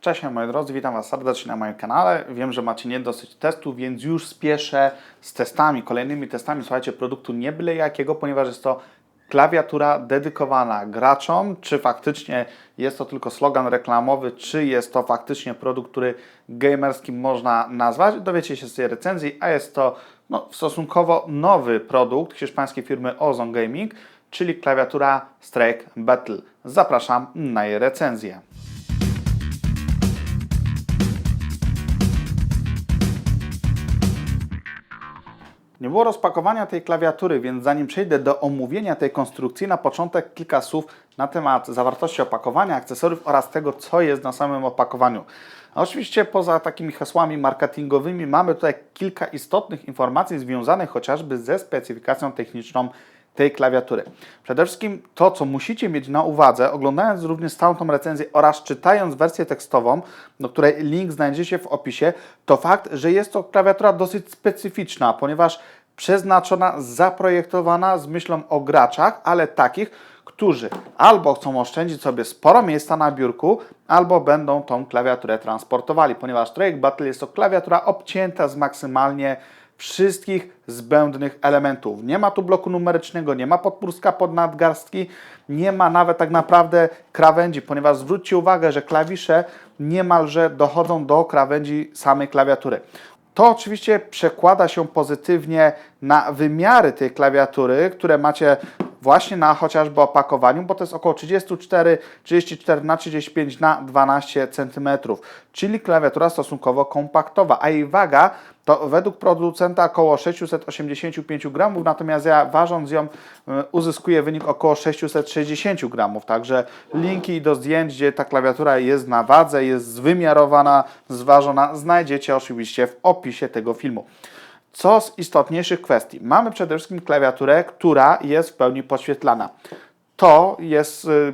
Cześć moi drodzy, witam Was serdecznie na moim kanale. Wiem, że macie nie dosyć testów, więc już spieszę z testami, kolejnymi testami. Słuchajcie, produktu nie byle jakiego, ponieważ jest to klawiatura dedykowana graczom. Czy faktycznie jest to tylko slogan reklamowy, czy jest to faktycznie produkt, który gamerskim można nazwać? Dowiecie się z tej recenzji, a jest to no, stosunkowo nowy produkt hiszpańskiej firmy Ozone Gaming, czyli klawiatura Strike Battle. Zapraszam na jej recenzję. Nie było rozpakowania tej klawiatury, więc zanim przejdę do omówienia tej konstrukcji, na początek kilka słów na temat zawartości opakowania, akcesoriów oraz tego, co jest na samym opakowaniu. Oczywiście poza takimi hasłami marketingowymi mamy tutaj kilka istotnych informacji związanych chociażby ze specyfikacją techniczną tej klawiatury. Przede wszystkim to, co musicie mieć na uwadze, oglądając również całą tą recenzję oraz czytając wersję tekstową, do której link znajdziecie w opisie, to fakt, że jest to klawiatura dosyć specyficzna, ponieważ przeznaczona, zaprojektowana z myślą o graczach, ale takich, którzy albo chcą oszczędzić sobie sporo miejsca na biurku, albo będą tą klawiaturę transportowali, ponieważ Trake Battle jest to klawiatura obcięta z maksymalnie wszystkich zbędnych elementów. Nie ma tu bloku numerycznego, nie ma podpórska pod nadgarstki, nie ma nawet tak naprawdę krawędzi, ponieważ zwróćcie uwagę, że klawisze niemalże dochodzą do krawędzi samej klawiatury. To oczywiście przekłada się pozytywnie na wymiary tej klawiatury, które macie właśnie na chociażby opakowaniu, bo to jest około 34, 34 na 35 na 12 cm, czyli klawiatura stosunkowo kompaktowa, a jej waga to według producenta około 685 gramów, natomiast ja ważąc ją y, uzyskuję wynik około 660 gramów, także linki do zdjęć, gdzie ta klawiatura jest na wadze, jest zwymiarowana, zważona, znajdziecie oczywiście w opisie tego filmu. Co z istotniejszych kwestii? Mamy przede wszystkim klawiaturę, która jest w pełni podświetlana. To jest y,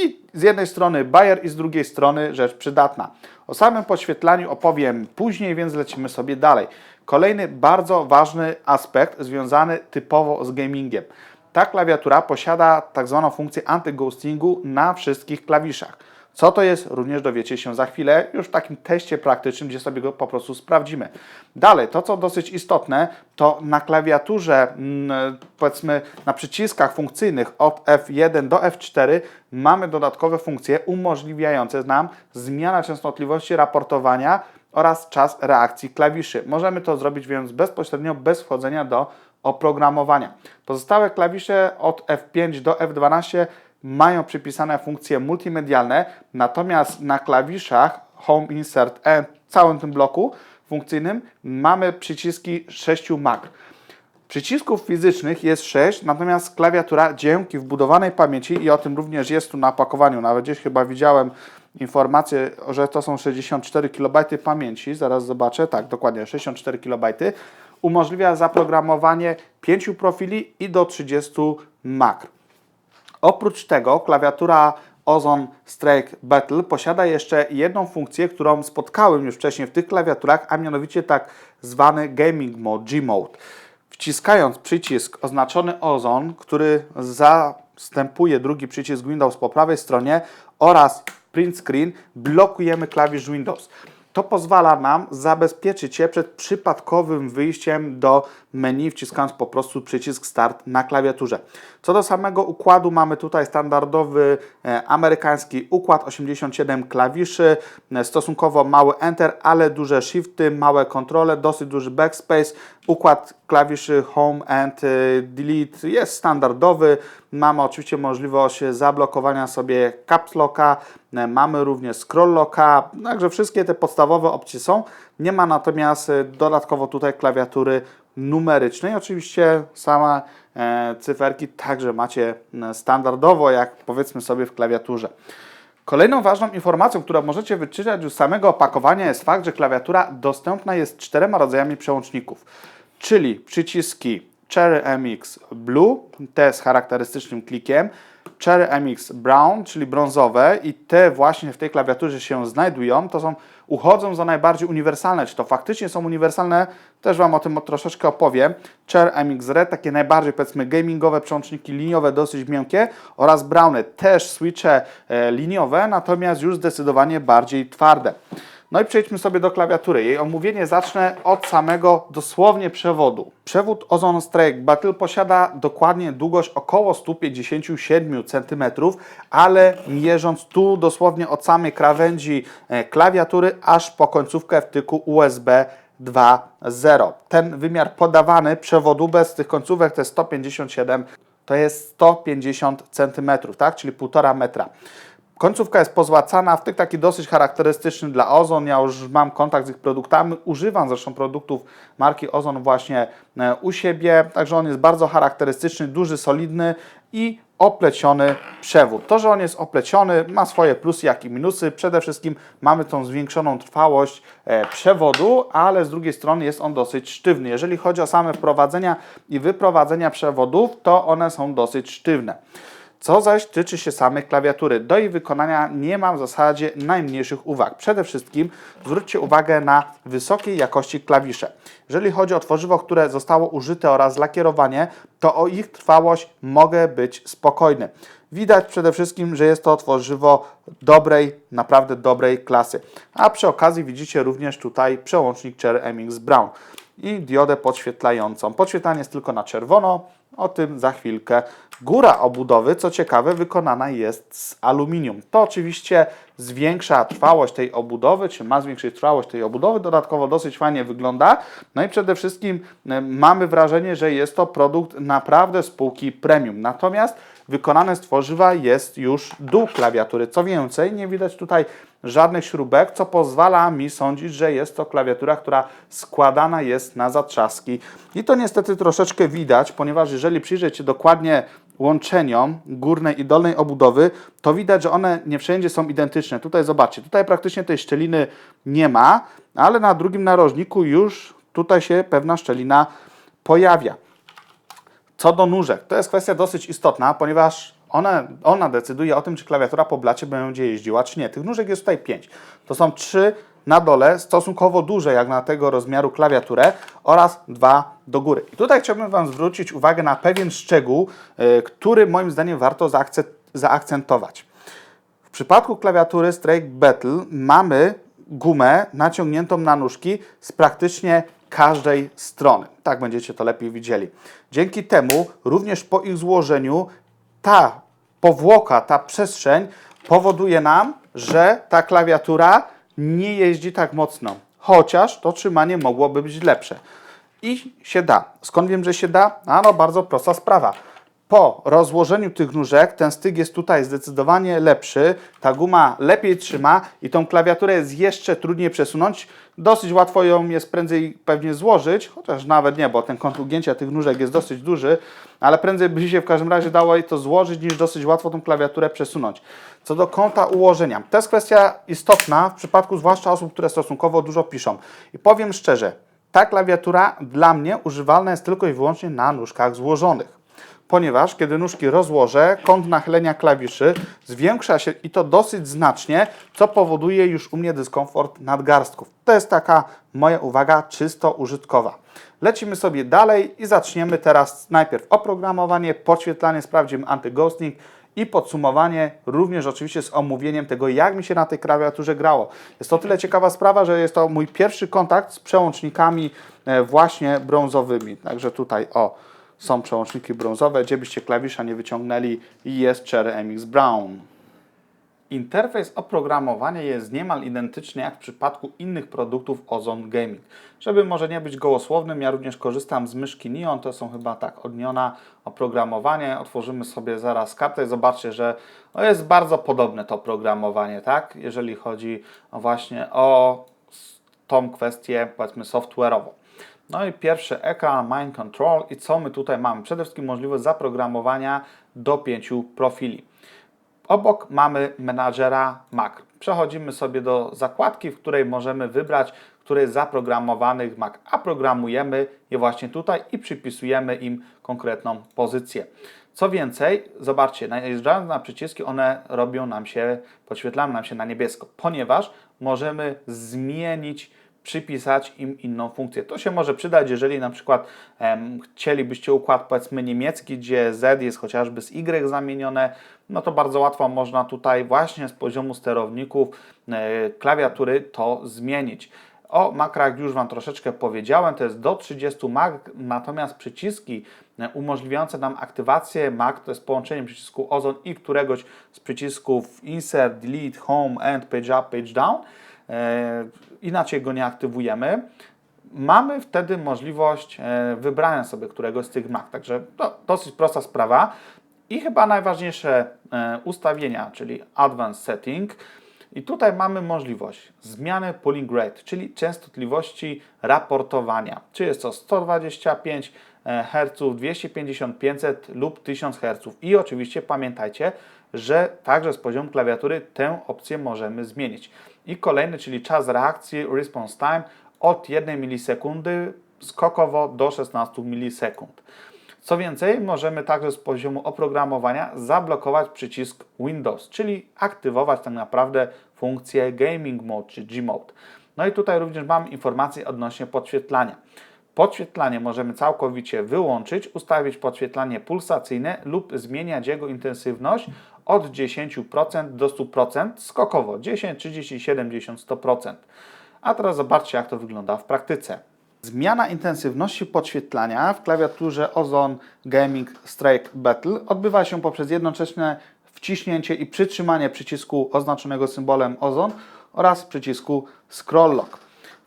i z jednej strony bajer i z drugiej strony rzecz przydatna. O samym podświetlaniu opowiem później, więc lecimy sobie dalej. Kolejny bardzo ważny aspekt związany typowo z gamingiem. Ta klawiatura posiada tak zwaną funkcję anty-ghostingu na wszystkich klawiszach. Co to jest, również dowiecie się za chwilę, już w takim teście praktycznym, gdzie sobie go po prostu sprawdzimy. Dalej, to co dosyć istotne, to na klawiaturze, mm, powiedzmy na przyciskach funkcyjnych od F1 do F4 mamy dodatkowe funkcje umożliwiające nam zmianę częstotliwości raportowania oraz czas reakcji klawiszy. Możemy to zrobić więc bezpośrednio, bez wchodzenia do oprogramowania. Pozostałe klawisze od F5 do F12 mają przypisane funkcje multimedialne, natomiast na klawiszach Home, Insert, E, całym tym bloku funkcyjnym mamy przyciski 6 makr. Przycisków fizycznych jest 6, natomiast klawiatura dzięki wbudowanej pamięci i o tym również jest tu na opakowaniu, nawet gdzieś chyba widziałem informację, że to są 64 KB pamięci, zaraz zobaczę, tak, dokładnie 64 KB, umożliwia zaprogramowanie 5 profili i do 30 makr. Oprócz tego klawiatura Ozone Strike Battle posiada jeszcze jedną funkcję, którą spotkałem już wcześniej w tych klawiaturach, a mianowicie tak zwany Gaming Mode, G-Mode. Wciskając przycisk oznaczony Ozone, który zastępuje drugi przycisk Windows po prawej stronie oraz print screen, blokujemy klawisz Windows. To pozwala nam zabezpieczyć się przed przypadkowym wyjściem do menu, wciskając po prostu przycisk Start na klawiaturze. Co do samego układu, mamy tutaj standardowy e, amerykański układ 87 klawiszy, e, stosunkowo mały Enter, ale duże Shifty, małe kontrole, dosyć duży Backspace. Układ klawiszy Home and e, Delete jest standardowy. Mamy oczywiście możliwość zablokowania sobie Caps Locka, mamy również Scroll Locka, także wszystkie te podstawowe opcje są. Nie ma natomiast e, dodatkowo tutaj klawiatury numerycznej. Oczywiście same e, cyferki także macie standardowo, jak powiedzmy sobie w klawiaturze. Kolejną ważną informacją, którą możecie wyczytać już z samego opakowania jest fakt, że klawiatura dostępna jest czterema rodzajami przełączników, czyli przyciski Cherry MX Blue, te z charakterystycznym klikiem, Cherry MX Brown, czyli brązowe i te właśnie w tej klawiaturze się znajdują, to są, uchodzą za najbardziej uniwersalne. Czy to faktycznie są uniwersalne? Też Wam o tym troszeczkę opowiem. Cherry MX Red, takie najbardziej powiedzmy gamingowe przełączniki liniowe, dosyć miękkie oraz Browny, też switche e, liniowe, natomiast już zdecydowanie bardziej twarde. No i przejdźmy sobie do klawiatury. Jej omówienie zacznę od samego dosłownie przewodu. Przewód Ozone Strike Battle posiada dokładnie długość około 157 cm, ale mierząc tu dosłownie od samej krawędzi e, klawiatury aż po końcówkę wtyku USB 2.0. Ten wymiar podawany przewodu bez tych końcówek to jest 157 to jest 150 cm, tak? czyli 1,5 metra. Końcówka jest pozłacana, wtyk taki dosyć charakterystyczny dla Ozon. Ja już mam kontakt z ich produktami, używam zresztą produktów marki Ozon właśnie e, u siebie, także on jest bardzo charakterystyczny, duży, solidny i opleciony przewód. To, że on jest opleciony, ma swoje plusy, jak i minusy. Przede wszystkim mamy tą zwiększoną trwałość e, przewodu, ale z drugiej strony jest on dosyć sztywny. Jeżeli chodzi o same wprowadzenia i wyprowadzenia przewodów, to one są dosyć sztywne. Co zaś tyczy się samej klawiatury, do jej wykonania nie mam w zasadzie najmniejszych uwag. Przede wszystkim zwróćcie uwagę na wysokiej jakości klawisze. Jeżeli chodzi o tworzywo, które zostało użyte oraz lakierowanie, to o ich trwałość mogę być spokojny. Widać przede wszystkim, że jest to tworzywo dobrej, naprawdę dobrej klasy. A przy okazji widzicie również tutaj przełącznik Cherry MX Brown i diodę podświetlającą. Podświetlanie jest tylko na czerwono, o tym za chwilkę. Góra obudowy, co ciekawe, wykonana jest z aluminium. To oczywiście zwiększa trwałość tej obudowy, czy ma zwiększyć trwałość tej obudowy. Dodatkowo dosyć fajnie wygląda. No i przede wszystkim y, mamy wrażenie, że jest to produkt naprawdę spółki premium. Natomiast wykonane z tworzywa jest już dół klawiatury. Co więcej, nie widać tutaj żadnych śrubek, co pozwala mi sądzić, że jest to klawiatura, która składana jest na zatrzaski. I to niestety troszeczkę widać, ponieważ jeżeli przyjrzeć się dokładnie łączeniom górnej i dolnej obudowy, to widać, że one nie wszędzie są identyczne. Tutaj zobaczcie, tutaj praktycznie tej szczeliny nie ma, ale na drugim narożniku już tutaj się pewna szczelina pojawia. Co do nóżek, to jest kwestia dosyć istotna, ponieważ ona, ona decyduje o tym, czy klawiatura po blacie będzie jeździła, czy nie. Tych nóżek jest tutaj 5. To są trzy na dole, stosunkowo duże jak na tego rozmiaru klawiaturę oraz dwa do góry. I tutaj chciałbym Wam zwrócić uwagę na pewien szczegół, yy, który moim zdaniem warto zaakcentować. W przypadku klawiatury Strike Battle mamy gumę naciągniętą na nóżki z praktycznie każdej strony. Tak będziecie to lepiej widzieli. Dzięki temu również po ich złożeniu ta powłoka, ta przestrzeń powoduje nam, że ta klawiatura nie jeździ tak mocno. Chociaż to trzymanie mogłoby być lepsze. I się da. Skąd wiem, że się da? Ano, bardzo prosta sprawa po rozłożeniu tych nóżek ten styk jest tutaj zdecydowanie lepszy, ta guma lepiej trzyma i tą klawiaturę jest jeszcze trudniej przesunąć. Dosyć łatwo ją jest prędzej pewnie złożyć, chociaż nawet nie, bo ten kąt ugięcia tych nóżek jest dosyć duży, ale prędzej by się w każdym razie dało jej to złożyć, niż dosyć łatwo tą klawiaturę przesunąć. Co do kąta ułożenia, to jest kwestia istotna w przypadku zwłaszcza osób, które stosunkowo dużo piszą. I powiem szczerze, ta klawiatura dla mnie używalna jest tylko i wyłącznie na nóżkach złożonych ponieważ kiedy nóżki rozłożę, kąt nachylenia klawiszy zwiększa się i to dosyć znacznie, co powoduje już u mnie dyskomfort nadgarstków. To jest taka moja uwaga czysto użytkowa. Lecimy sobie dalej i zaczniemy teraz najpierw oprogramowanie, podświetlanie, sprawdzimy antyghosting i podsumowanie również oczywiście z omówieniem tego, jak mi się na tej klawiaturze grało. Jest to tyle ciekawa sprawa, że jest to mój pierwszy kontakt z przełącznikami e, właśnie brązowymi. Także tutaj o są przełączniki brązowe, gdzie byście klawisza nie wyciągnęli jest Cherry MX Brown. Interfejs oprogramowania jest niemal identyczny jak w przypadku innych produktów Ozone Gaming. Żeby może nie być gołosłownym, ja również korzystam z myszki Neon, to są chyba tak od Neona oprogramowanie. Otworzymy sobie zaraz kartę i zobaczcie, że jest bardzo podobne to oprogramowanie, tak? Jeżeli chodzi właśnie o tą kwestię powiedzmy software'ową. No i pierwszy ekran Mind Control i co my tutaj mamy? Przede wszystkim możliwość zaprogramowania do pięciu profili. Obok mamy menadżera Mac. Przechodzimy sobie do zakładki, w której możemy wybrać, który jest zaprogramowany w Mac, a programujemy je właśnie tutaj i przypisujemy im konkretną pozycję. Co więcej, zobaczcie, najeżdżając na przyciski, one robią nam się, podświetlają nam się na niebiesko, ponieważ możemy zmienić, przypisać im inną funkcję. To się może przydać, jeżeli na przykład em, chcielibyście układ powiedzmy niemiecki, gdzie Z jest chociażby z Y zamienione, no to bardzo łatwo można tutaj właśnie z poziomu sterowników e, klawiatury to zmienić. O makrach już Wam troszeczkę powiedziałem, to jest do 30 mak, natomiast przyciski e, umożliwiające nam aktywację Mac to jest połączenie przycisku Ozone i któregoś z przycisków Insert, Delete, Home, End, Page Up, Page Down. E, Inaczej go nie aktywujemy. Mamy wtedy możliwość e, wybrania sobie któregoś z tych Mac, także to dosyć prosta sprawa. I chyba najważniejsze e, ustawienia, czyli Advanced Setting. I tutaj mamy możliwość zmiany polling rate, czyli częstotliwości raportowania. Czy jest to 125 Hz, 250, 500 lub 1000 Hz. I oczywiście pamiętajcie, że także z poziomu klawiatury tę opcję możemy zmienić. I kolejny, czyli czas reakcji, response time od 1 milisekundy skokowo do 16 milisekund. Co więcej, możemy także z poziomu oprogramowania zablokować przycisk Windows, czyli aktywować tak naprawdę funkcję Gaming Mode czy G-Mode. No i tutaj również mam informacje odnośnie podświetlania. Podświetlanie możemy całkowicie wyłączyć, ustawić podświetlanie pulsacyjne lub zmieniać jego intensywność od 10% do 100%, skokowo 10, 30, 70, 100%. A teraz zobaczcie, jak to wygląda w praktyce. Zmiana intensywności podświetlania w klawiaturze Ozone Gaming Strike Battle odbywa się poprzez jednoczesne wciśnięcie i przytrzymanie przycisku oznaczonego symbolem Ozone oraz przycisku Scroll Lock.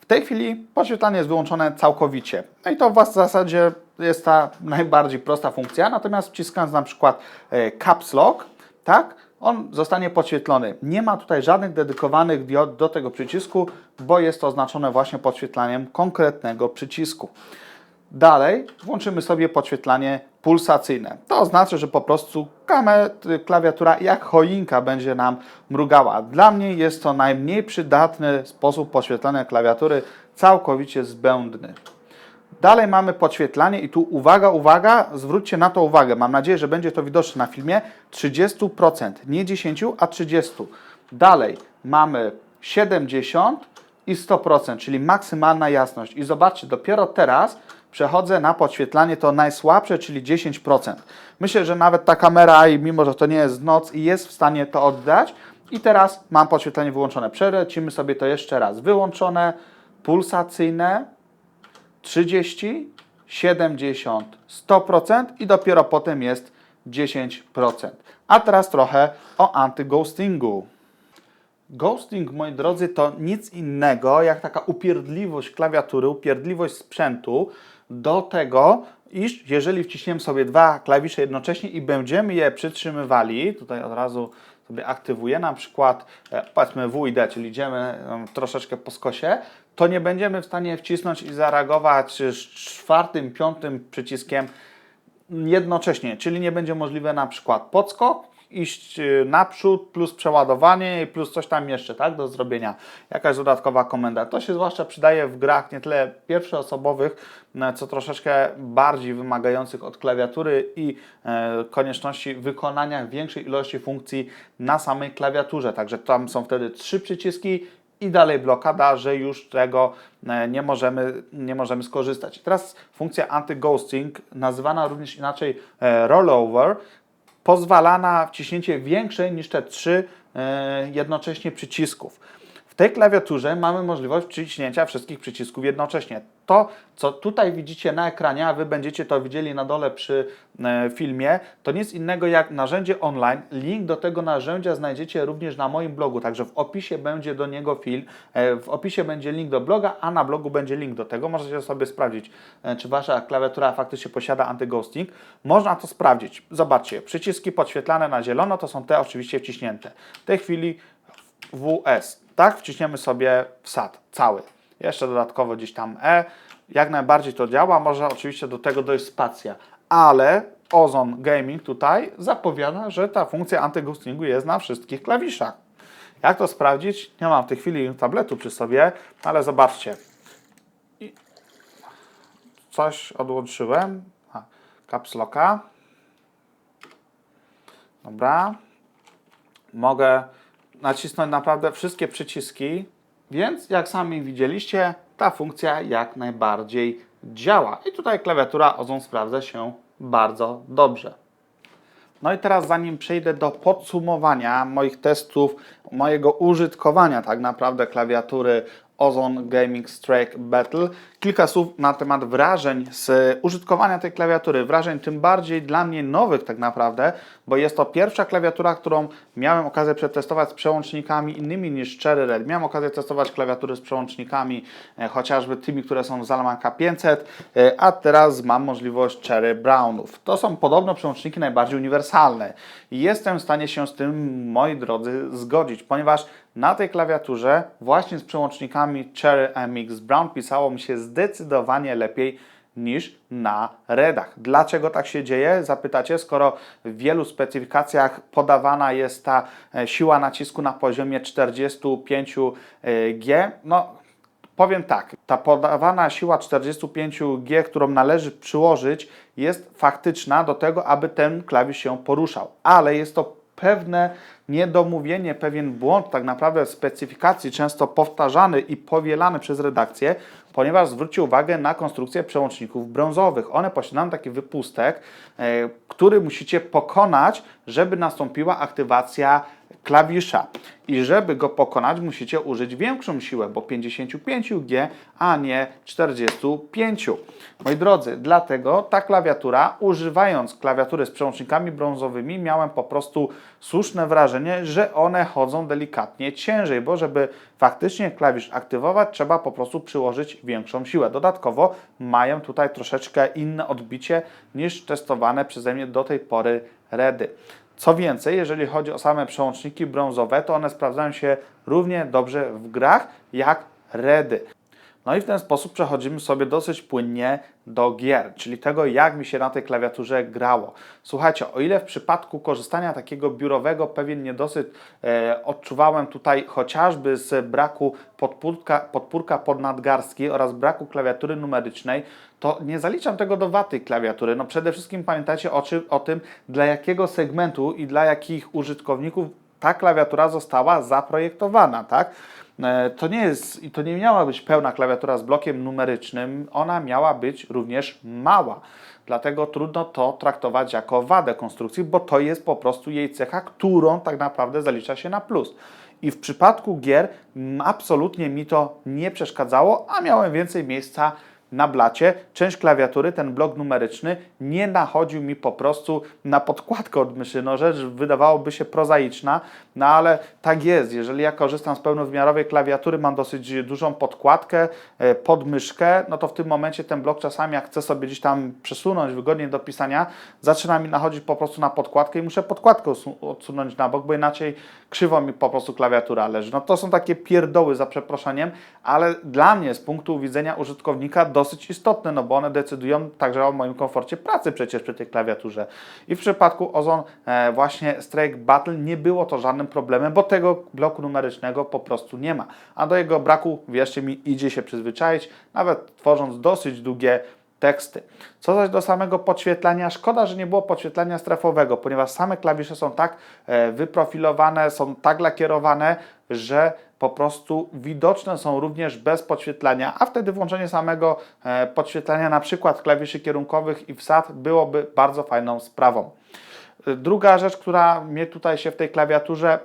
W tej chwili podświetlanie jest wyłączone całkowicie. No i to w zasadzie jest ta najbardziej prosta funkcja, natomiast wciskając na przykład e, Caps Lock, tak, on zostanie podświetlony. Nie ma tutaj żadnych dedykowanych diod do tego przycisku, bo jest to oznaczone właśnie podświetlaniem konkretnego przycisku. Dalej włączymy sobie podświetlanie pulsacyjne. To oznacza, że po prostu klawiatura jak choinka będzie nam mrugała. Dla mnie jest to najmniej przydatny sposób podświetlania klawiatury, całkowicie zbędny. Dalej mamy podświetlanie i tu uwaga, uwaga, zwróćcie na to uwagę. Mam nadzieję, że będzie to widoczne na filmie. 30%, nie 10, a 30. Dalej mamy 70 i 100%, czyli maksymalna jasność. I zobaczcie, dopiero teraz przechodzę na podświetlanie to najsłabsze, czyli 10%. Myślę, że nawet ta kamera, i mimo że to nie jest noc, jest w stanie to oddać. I teraz mam podświetlenie wyłączone. Przelecimy sobie to jeszcze raz. Wyłączone, pulsacyjne, 30, 70, 100% i dopiero potem jest 10%. A teraz trochę o antyghostingu. Ghosting, moi drodzy, to nic innego jak taka upierdliwość klawiatury, upierdliwość sprzętu do tego, iż jeżeli wciśniemy sobie dwa klawisze jednocześnie i będziemy je przytrzymywali, tutaj od razu sobie aktywuję na przykład e, powiedzmy W i D, czyli idziemy em, troszeczkę po skosie, to nie będziemy w stanie wcisnąć i zareagować z czwartym, piątym przyciskiem jednocześnie, czyli nie będzie możliwe na przykład podskok, iść y, naprzód, plus przeładowanie plus coś tam jeszcze, tak, do zrobienia. Jakaś dodatkowa komenda. To się zwłaszcza przydaje w grach nie tyle pierwszoosobowych, no, co troszeczkę bardziej wymagających od klawiatury i e, konieczności wykonania większej ilości funkcji na samej klawiaturze. Także tam są wtedy trzy przyciski i dalej blokada, że już tego e, nie możemy, nie możemy skorzystać. Teraz funkcja anti-ghosting, nazywana również inaczej e, rollover, pozwala na wciśnięcie większej niż te trzy e, jednocześnie przycisków. Tej klawiaturze mamy możliwość wciśnięcia wszystkich przycisków jednocześnie. To, co tutaj widzicie na ekranie, a Wy będziecie to widzieli na dole przy e, filmie, to nic innego jak narzędzie online. Link do tego narzędzia znajdziecie również na moim blogu, także w opisie będzie do niego film, e, w opisie będzie link do bloga, a na blogu będzie link do tego. Możecie sobie sprawdzić, e, czy Wasza klawiatura faktycznie posiada antyghosting. Można to sprawdzić. Zobaczcie, przyciski podświetlane na zielono to są te oczywiście wciśnięte. W tej chwili WS, tak? Wciśniemy sobie wsad cały. Jeszcze dodatkowo gdzieś tam E. Jak najbardziej to działa. Może oczywiście do tego dojść spacja, ale Ozone Gaming tutaj zapowiada, że ta funkcja antyghostingu jest na wszystkich klawiszach. Jak to sprawdzić? Nie mam w tej chwili tabletu przy sobie, ale zobaczcie. Coś odłączyłem. Caps locka. Dobra. Mogę nacisnąć naprawdę wszystkie przyciski, więc jak sami widzieliście, ta funkcja jak najbardziej działa. I tutaj klawiatura Ozon sprawdza się bardzo dobrze. No i teraz zanim przejdę do podsumowania moich testów, mojego użytkowania tak naprawdę klawiatury Ozone Gaming Strike Battle, kilka słów na temat wrażeń z użytkowania tej klawiatury. Wrażeń tym bardziej dla mnie nowych tak naprawdę, bo jest to pierwsza klawiatura, którą miałem okazję przetestować z przełącznikami innymi niż Cherry Red. Miałem okazję testować klawiatury z przełącznikami e, chociażby tymi, które są z Alman K500, e, a teraz mam możliwość Cherry Brownów. To są podobno przełączniki najbardziej uniwersalne jestem w stanie się z tym, moi drodzy, zgodzić, ponieważ na tej klawiaturze właśnie z przełącznikami Cherry MX Brown pisało mi się zdecydowanie lepiej niż na redach. Dlaczego tak się dzieje? Zapytacie, skoro w wielu specyfikacjach podawana jest ta e, siła nacisku na poziomie 45G. No, powiem tak, ta podawana siła 45G, którą należy przyłożyć, jest faktyczna do tego, aby ten klawisz się poruszał, ale jest to pewne niedomówienie, pewien błąd tak naprawdę w specyfikacji, często powtarzany i powielany przez redakcję, ponieważ zwróćcie uwagę na konstrukcję przełączników brązowych. One posiadają taki wypustek, e, który musicie pokonać, żeby nastąpiła aktywacja klawisza. I żeby go pokonać, musicie użyć większą siłę, bo 55G, a nie 45. Moi drodzy, dlatego ta klawiatura, używając klawiatury z przełącznikami brązowymi, miałem po prostu słuszne wrażenie, że one chodzą delikatnie ciężej, bo żeby faktycznie klawisz aktywować, trzeba po prostu przyłożyć większą siłę. Dodatkowo mają tutaj troszeczkę inne odbicie niż testowane przeze mnie do tej pory REDy. Co więcej, jeżeli chodzi o same przełączniki brązowe, to one sprawdzają się równie dobrze w grach jak redy. No i w ten sposób przechodzimy sobie dosyć płynnie do gier, czyli tego, jak mi się na tej klawiaturze grało. Słuchajcie, o ile w przypadku korzystania takiego biurowego pewien niedosyt e, odczuwałem tutaj chociażby z braku podpórka, podpórka podnadgarstki oraz braku klawiatury numerycznej, to nie zaliczam tego do waty klawiatury. No przede wszystkim pamiętajcie o, o tym, dla jakiego segmentu i dla jakich użytkowników ta klawiatura została zaprojektowana, tak? E, to nie jest i to nie miała być pełna klawiatura z blokiem numerycznym, ona miała być również mała. Dlatego trudno to traktować jako wadę konstrukcji, bo to jest po prostu jej cecha, którą tak naprawdę zalicza się na plus. I w przypadku gier absolutnie mi to nie przeszkadzało, a miałem więcej miejsca na blacie, część klawiatury, ten blok numeryczny nie nachodził mi po prostu na podkładkę od myszy. No rzecz wydawałoby się prozaiczna, no ale tak jest. Jeżeli ja korzystam z pełnowymiarowej klawiatury, mam dosyć dużą podkładkę e, pod myszkę, no to w tym momencie ten blok czasami jak chcę sobie gdzieś tam przesunąć wygodnie do pisania, zaczyna mi nachodzić po prostu na podkładkę i muszę podkładkę odsunąć na bok, bo inaczej krzywo mi po prostu klawiatura leży. No to są takie pierdoły za przeproszeniem, ale dla mnie z punktu widzenia użytkownika dosyć istotne, no bo one decydują także o moim komforcie pracy przecież przy tej klawiaturze. I w przypadku Ozon e, właśnie Strike Battle nie było to żadnym problemem, bo tego bloku numerycznego po prostu nie ma. A do jego braku, wierzcie mi, idzie się przyzwyczaić, nawet tworząc dosyć długie teksty. Co zaś do samego podświetlania, szkoda, że nie było podświetlania strefowego, ponieważ same klawisze są tak e, wyprofilowane, są tak lakierowane, że po prostu widoczne są również bez podświetlania, a wtedy włączenie samego e, podświetlania, na przykład klawiszy kierunkowych i wsad, byłoby bardzo fajną sprawą. E, druga rzecz, która mnie tutaj się w tej klawiaturze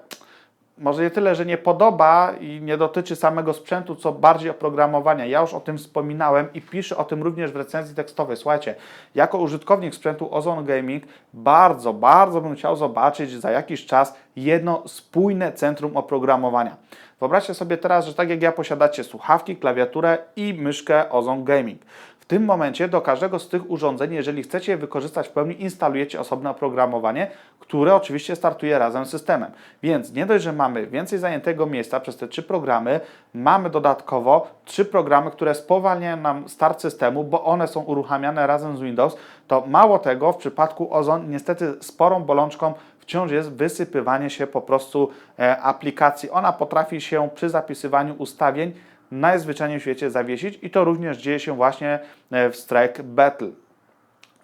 może nie tyle, że nie podoba i nie dotyczy samego sprzętu, co bardziej oprogramowania. Ja już o tym wspominałem i piszę o tym również w recenzji tekstowej. Słuchajcie, jako użytkownik sprzętu Ozone Gaming bardzo, bardzo bym chciał zobaczyć za jakiś czas jedno spójne centrum oprogramowania. Wyobraźcie sobie teraz, że tak jak ja posiadacie słuchawki, klawiaturę i myszkę Ozone Gaming. W tym momencie do każdego z tych urządzeń, jeżeli chcecie je wykorzystać w pełni, instalujecie osobne oprogramowanie, które oczywiście startuje razem z systemem. Więc nie dość, że mamy więcej zajętego miejsca przez te trzy programy, mamy dodatkowo trzy programy, które spowalniają nam start systemu, bo one są uruchamiane razem z Windows, to mało tego, w przypadku Ozon niestety sporą bolączką wciąż jest wysypywanie się po prostu e, aplikacji. Ona potrafi się przy zapisywaniu ustawień najzwyczajniej w świecie zawiesić i to również dzieje się właśnie e, w Strike Battle.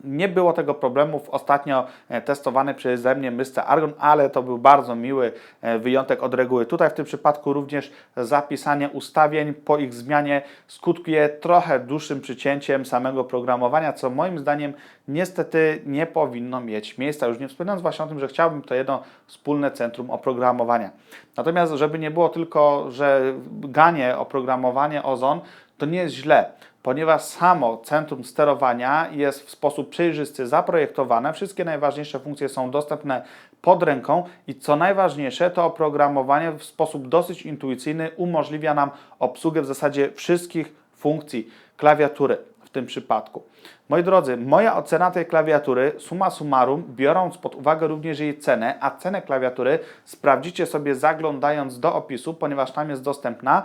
Nie było tego problemów ostatnio e, testowany przeze mnie Mr. Argon, ale to był bardzo miły e, wyjątek od reguły. Tutaj w tym przypadku również zapisanie ustawień po ich zmianie skutkuje trochę dłuższym przycięciem samego programowania, co moim zdaniem niestety nie powinno mieć miejsca. Już nie wspominając właśnie o tym, że chciałbym to jedno wspólne centrum oprogramowania. Natomiast, żeby nie było tylko, że ganie oprogramowanie Ozon, to nie jest źle ponieważ samo centrum sterowania jest w sposób przejrzysty zaprojektowane, wszystkie najważniejsze funkcje są dostępne pod ręką i co najważniejsze, to oprogramowanie w sposób dosyć intuicyjny umożliwia nam obsługę w zasadzie wszystkich funkcji klawiatury w tym przypadku. Moi drodzy, moja ocena tej klawiatury, summa summarum, biorąc pod uwagę również jej cenę, a cenę klawiatury sprawdzicie sobie zaglądając do opisu, ponieważ tam jest dostępna,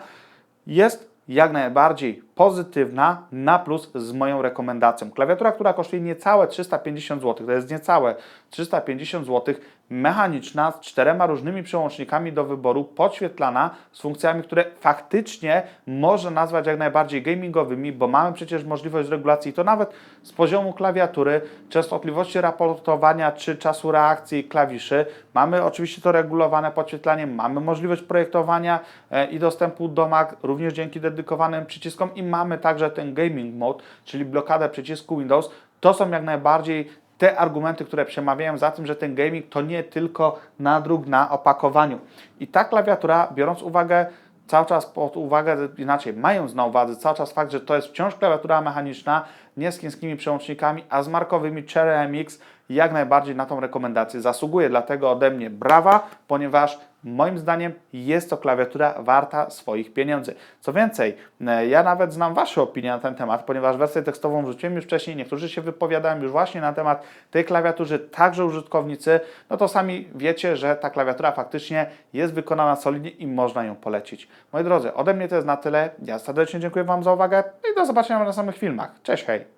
jest jak najbardziej pozytywna na plus z moją rekomendacją. Klawiatura, która kosztuje niecałe 350 zł, to jest niecałe 350 zł, mechaniczna, z czterema różnymi przełącznikami do wyboru, podświetlana, z funkcjami, które faktycznie można nazwać jak najbardziej gamingowymi, bo mamy przecież możliwość regulacji to nawet z poziomu klawiatury, częstotliwości raportowania czy czasu reakcji klawiszy. Mamy oczywiście to regulowane podświetlanie, mamy możliwość projektowania e, i dostępu do Mac również dzięki dedykowanym przyciskom i mamy także ten gaming mode, czyli blokadę przycisku Windows. To są jak najbardziej te argumenty, które przemawiają za tym, że ten gaming to nie tylko nadruk na opakowaniu. I ta klawiatura, biorąc uwagę cały czas pod uwagę, inaczej, mając na uwadze cały czas fakt, że to jest wciąż klawiatura mechaniczna, nie z chińskimi przełącznikami, a z markowymi Cherry MX, jak najbardziej na tą rekomendację zasługuje. Dlatego ode mnie brawa, ponieważ moim zdaniem jest to klawiatura warta swoich pieniędzy. Co więcej, e, ja nawet znam Wasze opinie na ten temat, ponieważ wersję tekstową wrzuciłem już wcześniej, niektórzy się wypowiadają już właśnie na temat tej klawiatury, także użytkownicy, no to sami wiecie, że ta klawiatura faktycznie jest wykonana solidnie i można ją polecić. Moi drodzy, ode mnie to jest na tyle. Ja serdecznie dziękuję Wam za uwagę i do zobaczenia na samych filmach. Cześć, hej!